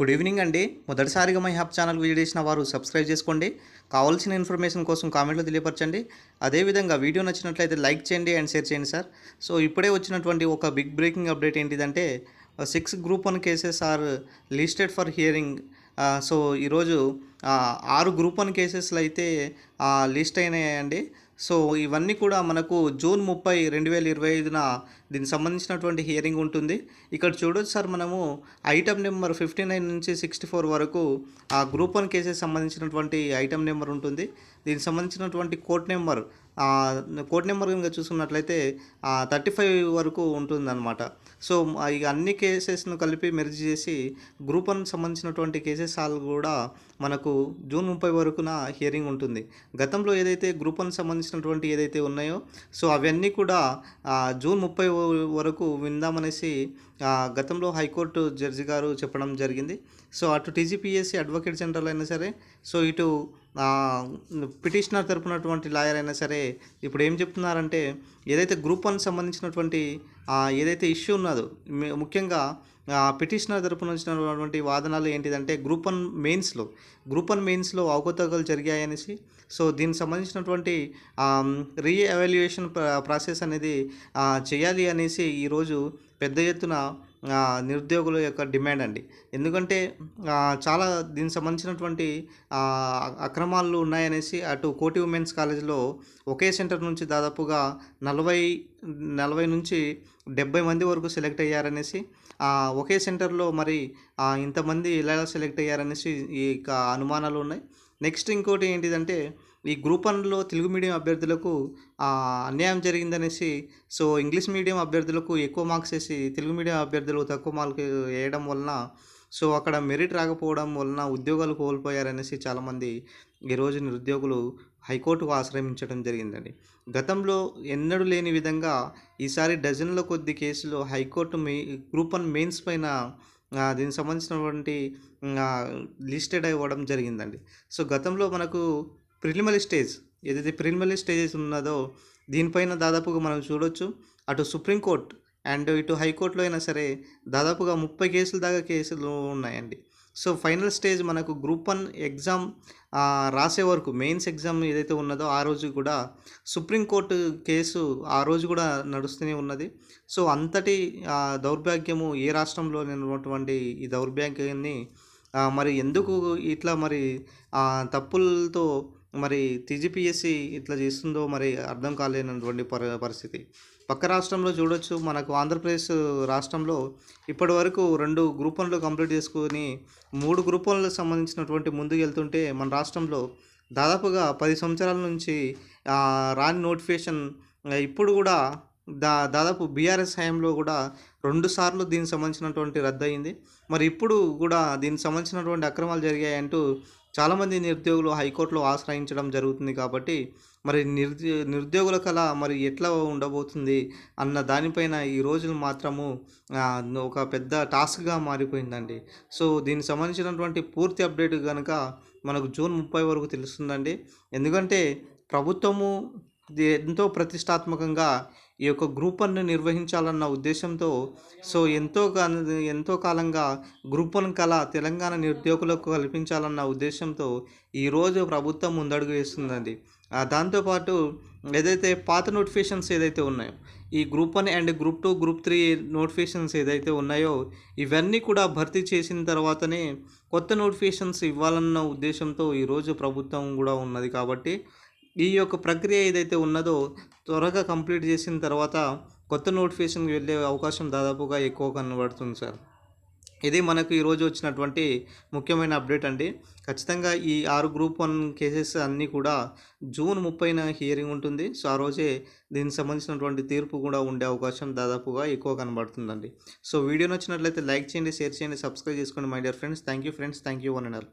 Good evening అండి. మొదటిసారిగా my హ్యాప్ channel visit చేసిన వారు సబ్స్క్రైబ్ చేసుకోండి. కావాల్సిన ఇన్ఫర్మేషన్ కోసం కామెంట్లో తెలియపరచండి. అదేవిధంగా వీడియో నచ్చినట్లయితే లైక్ చేయండి అండ్ షేర్ చేయండి సార్. సో ఇప్పుడే వచ్చినటువంటి ఒక బిగ్ బ్రేకింగ్ అప్డేట్ ఏంటిదంటే six group one cases are listed for hearing. So ఈరోజు ఆరు గ్రూప్ వన్ కేసెస్లో అయితే లిస్ట్ అయినాయండి. సో ఇవన్నీ కూడా మనకు జూన్ ముప్పై రెండు వేల ఇరవై ఐదున దీనికి సంబంధించినటువంటి హియరింగ్ ఉంటుంది. ఇక్కడ చూడొచ్చు సార్ మనము ఐటమ్ నెంబర్ ఫిఫ్టీ నైన్ నుంచి సిక్స్టీ ఫోర్ వరకు ఆ గ్రూప్ వన్ కేసెస్ సంబంధించినటువంటి ఐటమ్ నెంబర్ ఉంటుంది. దీనికి సంబంధించినటువంటి కోర్ట్ నెంబర్ కోడ్ నెంబర్ కనుక చూసుకున్నట్లయితే థర్టీ ఫైవ్ వరకు ఉంటుందన్నమాట. సో ఇక అన్ని కేసెస్ను కలిపి మెర్జ్ చేసి గ్రూప్ వన్ సంబంధించినటువంటి కేసెస్ ఆల్ కూడా మనకు జూన్ ముప్పై వరకున హియరింగ్ ఉంటుంది. గతంలో ఏదైతే గ్రూప్ వన్ సంబంధించినటువంటి ఏదైతే ఉన్నాయో సో అవన్నీ కూడా జూన్ ముప్పై వరకు విందామనేసి గతంలో హైకోర్టు జడ్జి గారు చెప్పడం జరిగింది. సో అటు టీజీపీఎస్సీ అడ్వకేట్ జనరల్ అయినా సరే సో ఇటు పిటిషనర్ తరపునటువంటి లాయర్ అయినా సరే ఇప్పుడు ఏం చెప్తున్నారంటే ఏదైతే గ్రూప్ వన్ సంబంధించినటువంటి ఏదైతే ఇష్యూ ఉన్నదో ముఖ్యంగా పిటిషనర్ తరపున వచ్చినటువంటి వాదనలు ఏంటిదంటే గ్రూప్ వన్ మెయిన్స్లో గ్రూప్ వన్ మెయిన్స్లో అవకతవకలు జరిగాయనేసి సో దీనికి సంబంధించినటువంటి రీఎవాల్యుయేషన్ ప్రాసెస్ అనేది చేయాలి అనేసి ఈరోజు పెద్ద ఎత్తున నిరుద్యోగుల యొక్క డిమాండ్ అండి. ఎందుకంటే చాలా దీనికి సంబంధించినటువంటి అక్రమాలు ఉన్నాయనేసి అటు కోటి ఉమెన్స్ కాలేజ్లో ఒకే సెంటర్ నుంచి దాదాపుగా నలభై నలభై నుంచి డెబ్బై మంది వరకు సెలెక్ట్ అయ్యారనేసి ఒకే సెంటర్లో మరి ఇంతమంది ఇలా సెలెక్ట్ అయ్యారనేసి ఈ యొక్క అనుమానాలు ఉన్నాయి. నెక్స్ట్ ఇంకోటి ఏంటిదంటే ఈ గ్రూప్ వన్లో తెలుగు మీడియం అభ్యర్థులకు అన్యాయం జరిగిందనేసి సో ఇంగ్లీష్ మీడియం అభ్యర్థులకు ఎక్కువ మార్క్స్ వేసి తెలుగు మీడియం అభ్యర్థులు తక్కువ మార్కులు వేయడం వలన సో అక్కడ మెరిట్ రాకపోవడం వలన ఉద్యోగాలు కోల్పోయారనేసి చాలామంది ఈరోజు నిరుద్యోగులు హైకోర్టుకు ఆశ్రయించడం జరిగిందండి. గతంలో ఎన్నడూ లేని విధంగా ఈసారి డజన్ల కొద్ది కేసులు హైకోర్టు మే గ్రూప్ వన్ మెయిన్స్ పైన దీనికి సంబంధించినటువంటి లిస్టెడ్ అవ్వడం జరిగిందండి. సో గతంలో మనకు ప్రిలిమరీ స్టేజ్ ఏదైతే ప్రిలిమరీ స్టేజెస్ ఉన్నదో దీనిపైన దాదాపుగా మనం చూడొచ్చు అటు సుప్రీంకోర్టు అండ్ ఇటు హైకోర్టులో అయినా సరే దాదాపుగా ముప్పై కేసుల దాకా కేసులు ఉన్నాయండి. సో ఫైనల్ స్టేజ్ మనకు గ్రూప్ వన్ ఎగ్జామ్ రాసే వరకు మెయిన్స్ ఎగ్జామ్ ఏదైతే ఉన్నదో ఆ రోజు కూడా సుప్రీంకోర్టు కేసు ఆ రోజు కూడా నడుస్తూనే ఉన్నది. సో అంతటి ఆ, దౌర్భాగ్యము ఏ రాష్ట్రంలో ఉన్నటువంటి ఈ దౌర్భాగ్యాన్ని మరి ఎందుకు ఇట్లా మరి ఆ, తప్పులతో మరి టీజీపీఎస్సీ ఇట్లా చేస్తుందో మరి అర్థం కాలేనటువంటి పరి పరిస్థితి. పక్క రాష్ట్రంలో చూడొచ్చు మనకు ఆంధ్రప్రదేశ్ రాష్ట్రంలో ఇప్పటి వరకు రెండు గ్రూప్ వన్లు కంప్లీట్ చేసుకుని మూడు గ్రూప్ వన్లకు సంబంధించినటువంటి ముందుకు వెళ్తుంటే మన రాష్ట్రంలో దాదాపుగా పది సంవత్సరాల నుంచి రాని నోటిఫికేషన్ ఇప్పుడు కూడా దా దాదాపు బీఆర్ఎస్ హయాంలో కూడా రెండుసార్లు దీనికి సంబంధించినటువంటి రద్దయింది. మరి ఇప్పుడు కూడా దీనికి సంబంధించినటువంటి అక్రమాలు జరిగాయంటూ చాలామంది నిరుద్యోగులు హైకోర్టులో ఆశ్రయించడం జరుగుతుంది కాబట్టి మరి నిరుద్యో నిరుద్యోగుల కళ మరి ఎట్లా ఉండబోతుంది అన్న దానిపైన ఈ రోజులు మాత్రము ఒక పెద్ద టాస్క్గా మారిపోయిందండి. సో దీనికి సంబంధించినటువంటి పూర్తి అప్డేట్ కనుక మనకు జూన్ ముప్పై వరకు తెలుస్తుందండి. ఎందుకంటే ప్రభుత్వము ఎంతో ప్రతిష్టాత్మకంగా ఈ యొక్క గ్రూప్ వన్ నిర్వహించాలన్న ఉద్దేశంతో సో ఎంతో ఎంతో కాలంగా గ్రూప్ వన్ కళ తెలంగాణ నిరుద్యోగులకు కల్పించాలన్న ఉద్దేశంతో ఈరోజు ప్రభుత్వం ముందడుగు వేస్తుందండి. దాంతోపాటు ఏదైతే పాత నోటిఫికేషన్స్ ఏదైతే ఉన్నాయో ఈ group one and group two group three notifications ఏదైతే ఉన్నాయో ఇవన్నీ కూడా భర్తీ చేసిన తర్వాతనే కొత్త నోటిఫికేషన్స్ ఇవ్వాలన్న ఉద్దేశంతో ఈరోజు ప్రభుత్వం కూడా ఉన్నది కాబట్టి ఈ యొక్క ప్రక్రియ ఏదైతే ఉన్నదో త్వరగా కంప్లీట్ చేసిన తర్వాత కొత్త నోటిఫికేషన్కి వెళ్ళే అవకాశం దాదాపుగా ఎక్కువ కనబడుతుంది సార్. ఇది మనకు ఈరోజు వచ్చినటువంటి ముఖ్యమైన అప్డేట్ అండి. ఖచ్చితంగా ఈ ఆరు గ్రూప్ వన్ కేసెస్ అన్నీ కూడా జూన్ ముప్పైన హియరింగ్ ఉంటుంది. సో ఆ రోజే దీనికి సంబంధించినటువంటి తీర్పు కూడా ఉండే అవకాశం దాదాపుగా ఎక్కువ కనబడుతుందండి. సో వీడియో నచ్చినట్లయితే లైక్ చేయండి షేర్ చేయండి సబ్స్క్రైబ్ చేసుకోండి my dear friends. Thank you friends. Thank you one and all.